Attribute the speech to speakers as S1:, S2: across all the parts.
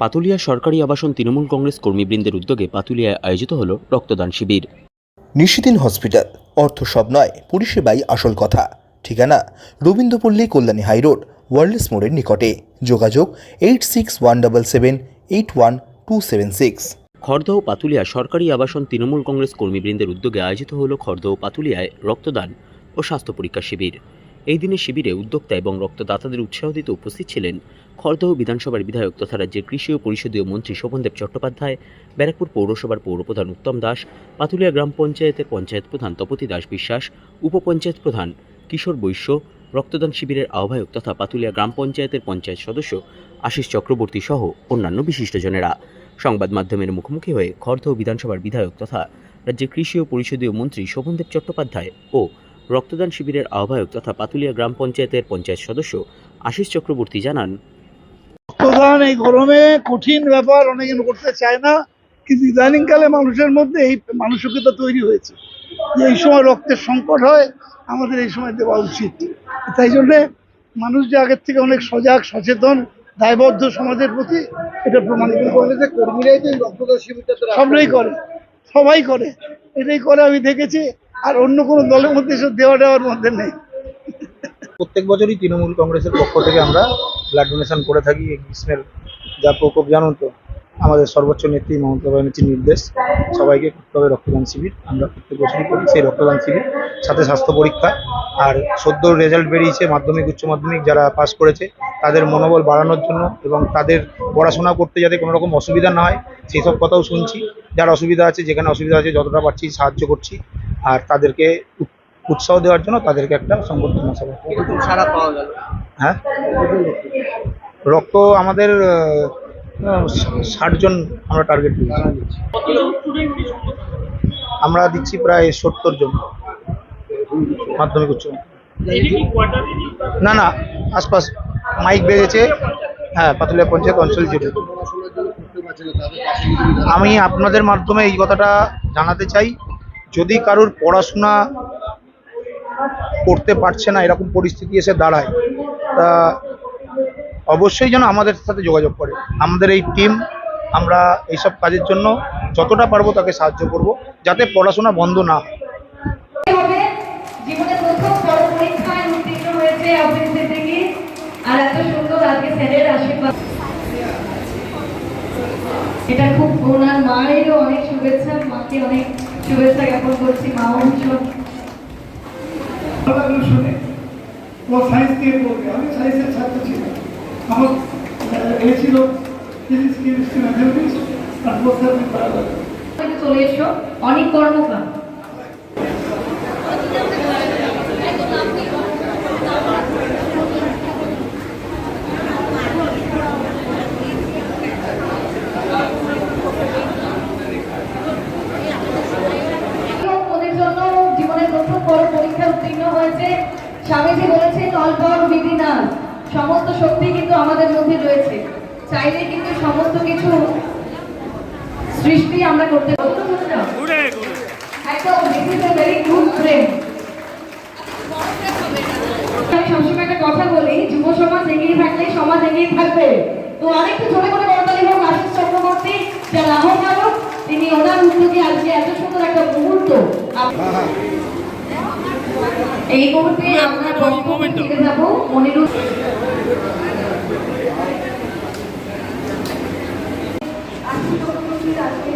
S1: পাতুলিয়া সরকারি আবাসন তৃণমূল কংগ্রেস কর্মীবৃন্দের উদ্যোগে পাতুলিয়ায় আয়োজিত হল রক্তদান শিবির।
S2: নিশিদিন হসপিটাল অর্থ সব নয় পরিষেবাই আসল কথা। ঠিকানা রবীন্দ্রপল্লী কল্যাণী হাইরোড ওয়ার্ল্ডস মোড়ের নিকটে। যোগাযোগ eight six one double seven eight one two seven six.
S1: Khardah Patulia সরকারি আবাসন তৃণমূল কংগ্রেস কর্মীবৃন্দের উদ্যোগে আয়োজিত হল খড়দহ পাতুলিয়ায় রক্তদান ও স্বাস্থ্য পরীক্ষা শিবির। এই দিনের শিবিরে উদ্যোক্তা এবং রক্তদাতাদের উৎসাহ দিতে উপস্থিত ছিলেন খড়দহ বিধানসভার বিধায়ক তথা রাজ্যের কৃষি ও পরিষদীয় মন্ত্রী শোভনদেব চট্টোপাধ্যায়, ব্যারাকপুর পৌরসভার পৌরপ্রধান উত্তম দাস, পাতুলিয়া গ্রাম পঞ্চায়েতের পঞ্চায়েত প্রধান তপতি দাস বিশ্বাস, উপপঞ্চায়েত প্রধান কিশোর বৈশ্য, রক্তদান শিবিরের আহ্বায়ক তথা পাতুলিয়া গ্রাম পঞ্চায়েতের পঞ্চায়েত সদস্য আশিস চক্রবর্তী সহ অন্যান্য বিশিষ্টজনেরা। সংবাদ মাধ্যমের মুখোমুখি হয়ে খড়দহ বিধানসভার বিধায়ক তথা রাজ্যের কৃষি ও পরিষদীয় মন্ত্রী শোভনদেব চট্টোপাধ্যায় ও রক্তদান শিবিরের আহ্বায়ক তথা পাতুলিয়া গ্রাম পঞ্চায়েতের পঞ্চায়েত সদস্য আশিস চক্রবর্তী জানান
S3: রক্তদান এই গরমে কঠিন ব্যাপার অনেকে করতে চায় না। কিন্তু ইদানিংকালে মানুষের মধ্যে এই মানসিকতা তৈরি হয়েছে। যে এই সময় রক্তের সংকট হয় আমাদের এই সময় দেওয়া উচিত। তাই জন্যে মানুষ যে আগের থেকে অনেক সজাগ সচেতন দায়বদ্ধ সমাজের প্রতি এটা প্রমাণিত
S4: কংগ্রেসের কর্মীরাই তো রক্তদান শিবিরটা
S3: সবাই করে। সবাই করে। এটাই করে আমি দেখেছি। আর অন্য কোনো দলের মধ্যে এসব দেওয়া দেওয়ার মধ্যে নেই।
S4: প্রত্যেক বছরই তৃণমূল কংগ্রেসের পক্ষ থেকে আমরা ব্লাড ডোনেশন করে থাকি গ্রীষ্মের যা প্রকোপ জানুন তো, আমাদের সর্বোচ্চ নেত্রী মমতা ব্যানার্জির নির্দেশ। সবাইকে করতে হবে রক্তদান শিবির, আমরা প্রত্যেক বছরই করি সেই রক্তদান শিবির, সাথে স্বাস্থ্য পরীক্ষা। আর সদ্য রেজাল্ট বেরিয়েছে মাধ্যমিক, উচ্চ মাধ্যমিক যারা পাস করেছে, তাদের মনোবল বাড়ানোর জন্য এবং তাদের পড়াশোনা করতে যাতে কোনো রকম অসুবিধা না হয়, সেই সব কথাও শুনছি। যার অসুবিধা আছে, যেখানে অসুবিধা আছে, যতটা পারছি সাহায্য করছি। আর তাদেরকে উৎসাহ দেওয়ার জন্য তাদেরকে একটা সংবর্ধনা সভা
S5: সারা পাওয়া গেল।
S4: হ্যাঁ? রক্ত আমাদের ষাট জন আমরা টার্গেট দিয়েছি। আমরা দিচ্ছি প্রায় সত্তর জন মাধ্যমিক উচ্চ না না আশপাশ মাইক বেজেছে। হ্যাঁ পাতুলিয়া পঞ্চায়েত অঞ্চল জুড়ে। আমি আপনাদের মাধ্যমে এই কথাটা জানাতে চাই যদি কারোর পড়াশোনা করতে পারছে না, এরকম পরিস্থিতি এসে দাঁড়ায়। তা অবশ্যই যেন আমাদের সাথে যোগাযোগ করে। আমাদের এই টিম আমরা এইসব কাজের জন্য যতটা পারব তাকে সাহায্য করব, যাতে পড়াশোনা বন্ধ না হয়।
S6: এটা খুব ওনার মায়েরও অনেক শুভেচ্ছা, মাকে অনেক শুভেচ্ছা জ্ঞাপন করছি, মা ভীষণ
S3: লাগল শুনে ও সায়েন্স নিয়ে পড়বে আমি সায়েন্সের ছাত্র ছিলাম। আমার, এ ছিল ফিজিক্স কেমিস্ট্রি ম্যাথামেটিক্স প্রফেসর
S6: একটু চলে এসো। অনেক উত্তীর্ণ হয়েছে। স্বামীজি বলেছেন অল্প বিধি না। সমস্ত শক্তি কিন্তু আমাদের মধ্যে রয়েছে। চাইলে কিন্তু সমস্ত কিছু সৃষ্টি আমরা করতে পারব। একদম this is a very good friend আমি সবসময় একটা কথা বলি যুব সমাজ এগিয়ে থাকলে সমাজ এগিয়ে থাকবে। তো আরেকটু জোরে করে করতালি হোক আশিস চক্রবর্তী যার আহ্বায়ক তিনি ওনার উদ্যোগে আজকে এত সুন্দর একটা মুহূর্ত এই মুহূর্তে আমরা বক্তব্য ফিরে যাব মনিরুল আজকে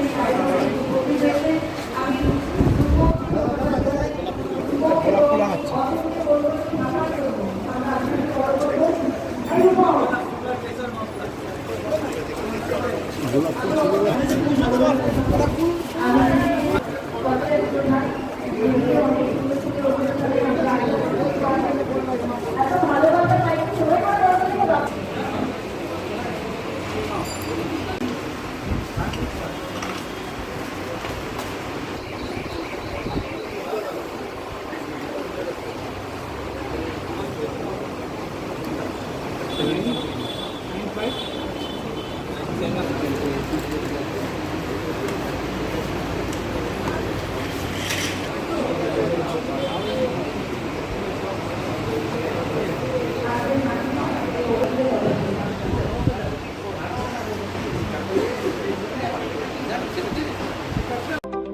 S6: tengan.